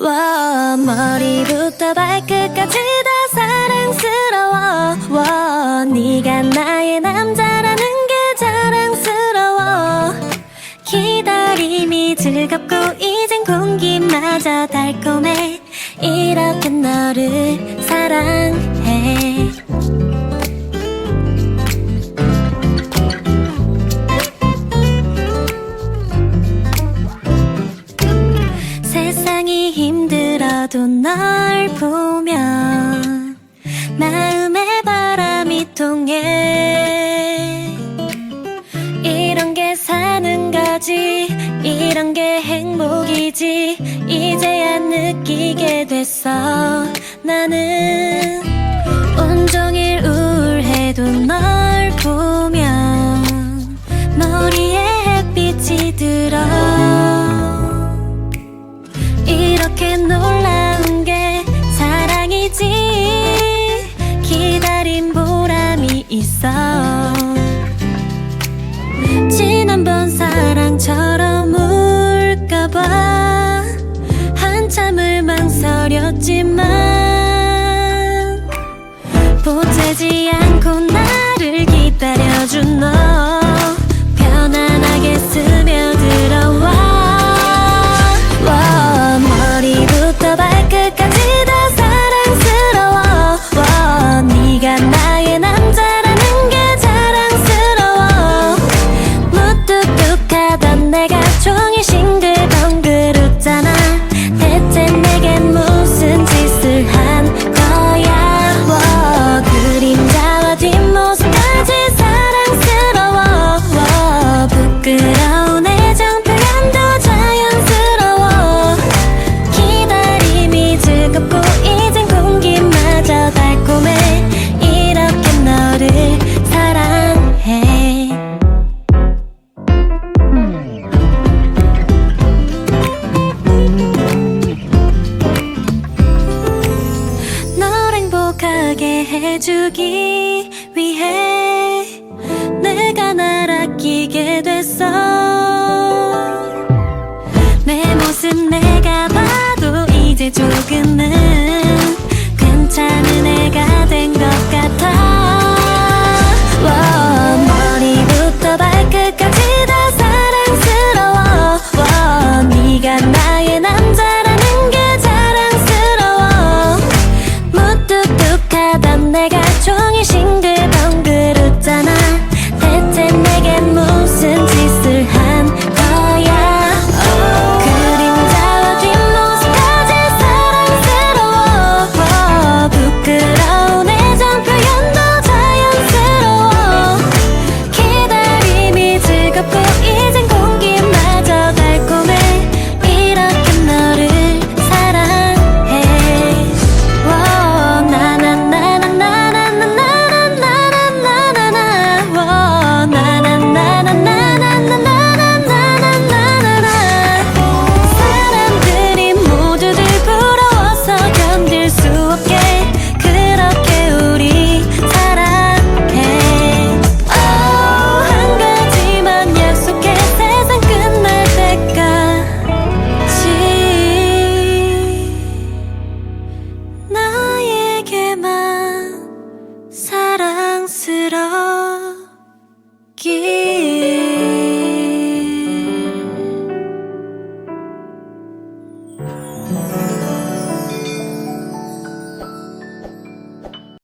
와 머리부터 발끝까지 다 사랑스러워. 와 네가 나의 남자라는 게 자랑스러워. 기다림이 즐겁고 이젠 공기마저 달콤해. 이렇게 너를 사랑해 세상이 힘들어도 널 보면 마음에 바람이 통해 이런 게 사는 거지 이런 게 행복이지 이제야 느끼게 됐어. 나는 이렇게 놀라운 게 사랑이지. 기다린 보람이 있어. 지난번 사랑처럼 울까봐 한참을 망설였지만 보채지 않고 나를 기다려준 하게 해주기 위해 내가 날 아끼게 됐어. 내 모습 내가 봐도 이제 조금은 good. I